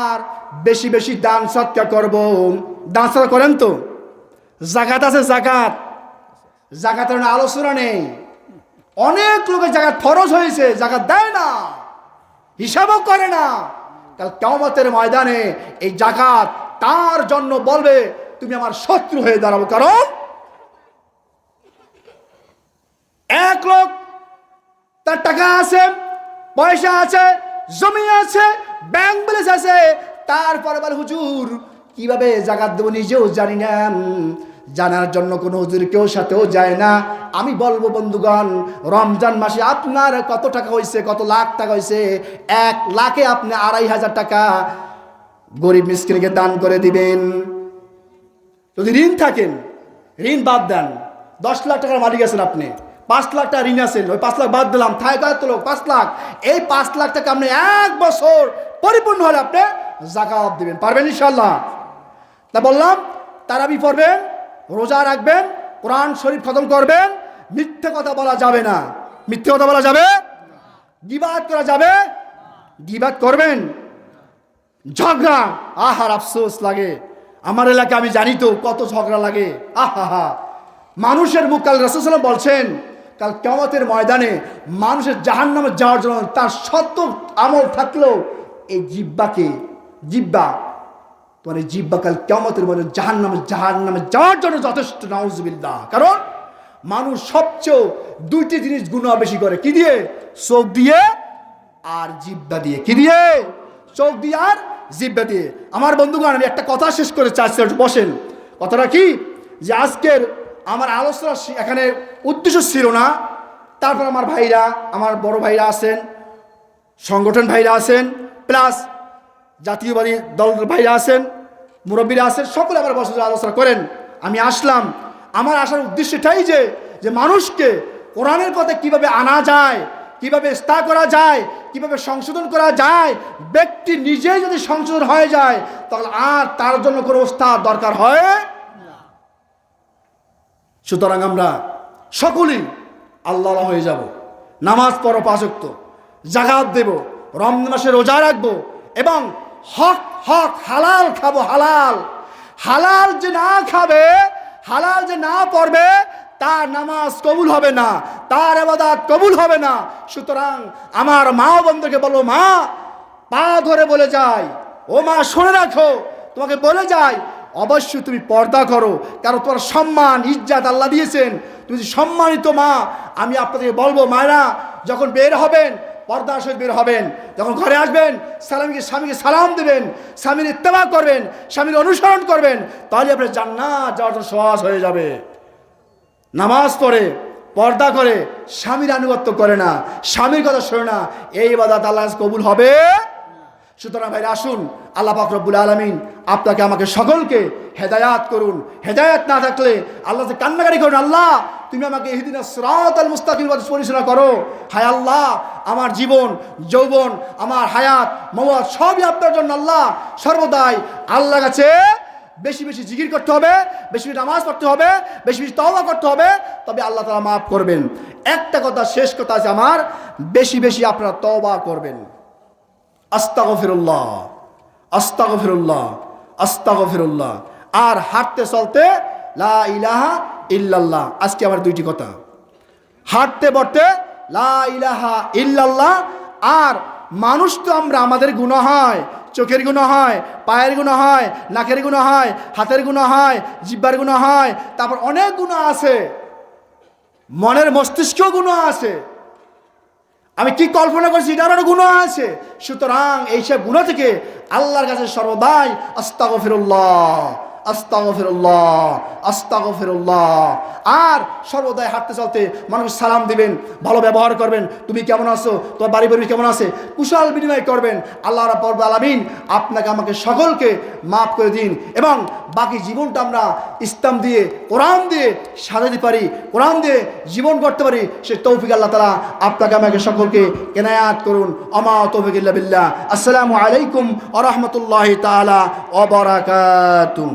আর বেশি বেশি দান সৎকা করব। দান সৎকা করেন তো? জাকাত আছে জাকাত। জাকাতের আলোচনা নেই। অনেক লোকের জাকাত খরচ হয়েছে, জাকাত দেয় না, হিসাবও করে না। কাল কেমতের ময়দানে এই জাকাত তার জন্য বলবে, তুমি আমার শত্রু হয়ে দাঁড়াবো। কারণ এক লোক তার টাকা আছে, পয়সা আছে জমি আছে ব্যাংক ব্যালেন্স আছে। তারপরে আবার হুজুর, কীভাবে জাকাত দেবো নিজেও জানি না। জানার জন্য কোনো হুজুর কেউ সাথেও যায় না। আমি বলব, বন্ধুগণ, রমজান মাসে আপনার কত টাকা হয়েছে, কত লাখ টাকা হয়েছে? এক লাখে আপনি আড়াই হাজার টাকা গরিব মিসকিনকে দান করে দিবেন। যদি ঋণ থাকেন, ঋণ বাদ দেন। দশ লাখ টাকার মালিক আছেন আপনি। পাঁচ লাখ টাকা ঋণ আছেন ওই পাঁচ লাখ বাদ দিলাম। থায় কত লোক, পাঁচ লাখ। এই পাঁচ লাখ টাকা আপনি এক বছর পরিপূর্ণ হলে আপনি জাকাত দিবেন। পারবেন ইনশাল্লাহ তা বললাম, তারাবি পড়বেন, রোজা রাখবেন, কোরআন শরীফ খতম করবেন, মিথ্যে কথা বলা যাবে না। মিথ্যে কথা বলা যাবে? গিবাদ করা যাবে? গিবাদ করবেন? ঝগড়া? আহার আফসোস লাগে। আমার এলাকায় আমি জানি তো কত ঝগড়া লাগে। আহা হা মানুষের মুখ, কাল রসুলাম বলছেন কাল কেমতের ময়দানে মানুষের জাহান নামে যাওয়ার জন্য তার সত্য আমল থাকলেও এই জিব্বাকে, জিব্বা, তোমার এই জিব্বা কাল কেমতের মধ্যে জাহান নামে জাহান নামে যাওয়ার জন্য যথেষ্ট নাউজবিল্লা কারণ মানুষ সবচেয়ে দুইটি জিনিস গুণা বেশি করে। কি দিয়ে? চোখ দিয়ে আর জিব্বা দিয়ে। কি দিয়ে? চোখ দিয়ে আর জিব্বা দিয়ে। আমার বন্ধুগণ, আমি একটা কথা শেষ করে চাচ্ছি বসেন। কথাটা কি? যে আজকের আমার আলোচনা এখানে উদ্দেশ্য ছিল না। তারপর আমার ভাইরা, আমার বড় ভাইরা আছেন, সংগঠন ভাইরা আছেন, প্লাস জাতীয়বাদী দল ভাইরা আছেন, মুরব্বীরা আছেন, সকলে আমার বসে আলোচনা করেন। আমি আসলাম। আমার আসার উদ্দেশ্যটাই যে যে মানুষকে কোরআনের পথে কীভাবে আনা যায়, কীভাবে স্তা করা যায়, কীভাবে সংশোধন করা যায়, ব্যক্তি নিজেই যদি সংশোধন হয়ে যায়, তাহলে আর তার জন্য কোনো ওস্তাদ দরকার হয় সুতরাং আমরা সকলেই আল্লাহ হয়ে যাব। নামাজ পড়ো পাঁচক্ত জাগাত দেব, রমজান মাসে রোজা রাখব এবং হক হক, হালাল খাব, হালাল। হালাল যে না খাবে, হালাল যে না পড়বে, তার নামাজ কবুল হবে না, তার এবাদাত কবুল হবে না। সুতরাং আমার মা বন্ধুকে বলো, মা, পা ধরে বলে যায় ও মা, শুনে রাখো। তোমাকে বলে যায় অবশ্যই তুমি পর্দা করো, কারণ তোমার সম্মান, ইজ্জাত আল্লাহ দিয়েছেন। তুমি সম্মানিত মা, আমি আপনাদেরকে বলব, মায়েরা, যখন বের হবেন পর্দা সহিত বের হবেন, যখন ঘরে আসবেন সালামকে স্বামীকে সালাম দেবেন, স্বামীর ইত্তেবা করবেন, স্বামীর অনুসরণ করবেন, তাহলে আপনার জান্নাত যাওয়ার জন্য সহজ হয়ে যাবে। নামাজ পড়ে, পর্দা করে, স্বামীর আনুগত্য করে না, স্বামীর কথা শোনে না, এই বাদাত আল্লাহ কবুল হবে সুতরাং ভাই আসুন, আল্লাহ রব্বুল আলমিন আপনাকে, আমাকে সকলকে হেদায়াত করুন। হেদায়াত না থাকলে আল্লাহ যে কান্নাকারি করুন, আল্লাহ, তুমি আমাকে এহিদিন সরাত আল মুস্তাকিম পরিচালনা করো। হায় আল্লাহ, আমার জীবন, যৌবন, আমার হায়াত, মওয়াত সবই আপনার জন্য আল্লাহ। সর্বদাই আল্লাহ কাছে বেশি বেশি জিকির করতে হবে, বেশি বেশি নামাজ পড়তে হবে, বেশি বেশি তওবা করতে হবে, তবে আল্লাহ তালা মাফ করবেন। একটা কথা, শেষ কথা আছে আমার, বেশি বেশি আপনারা তওবা করবেন। আস্তাগফিরুল্লাহ আস্তাগফিরুল্লাহ আস্তাগফিরুল্লাহ। আর হাঁটতে চলতে লা ইলাহা ইল্লাল্লাহ। আজকে আমার দুইটি কথা। হাঁটতে বটতে লা ইলাহা ইল্লাল্লাহ। আর মানুষ তো আমরা, আমাদের গুণ হয়। চোখের গুণ হয়, পায়ের গুণ হয়, নাকের গুণ হয়, হাতের গুণ হয়, জিব্বার গুণ হয়। তারপর অনেক গুণ আছে। মনের মস্তিষ্ক গুণ আছে। আমি কি কল্পনা করছি? এটারও গুণ আছে। সুতরাং এইসব গুণ থেকে আল্লাহর কাছে সর্বদাই আস্তাগফিরুল্লাহ আস্তাগফিরুল্লাহ আস্তাগফিরুল্লাহ। আর সর্বদাই হাঁটতে চলতে মানুষ সালাম দিবেন, ভালো ব্যবহার করবেন। তুমি কেমন আছো? তোমার বাড়ি বাড়ি কেমন আছে? কুশল বিনিময় করবেন। আল্লাহ রাব্বুল আলামিন আপনাকে আমাকে সকলকে মাফ করে দিন এবং বাকি জীবনটা আমরা ইসলাম দিয়ে, কোরআন দিয়ে সাজাতে পারি, কোরআন দিয়ে জীবন করতে পারি, সে তৌফিক আল্লাহ তালা আপনাকে, আমাকে সকলকে কেনায়াত করুন। অমা তৌফিক আসসালামু আলাইকুম আ রহমতুল্লাহ তালা অবরাকাতুম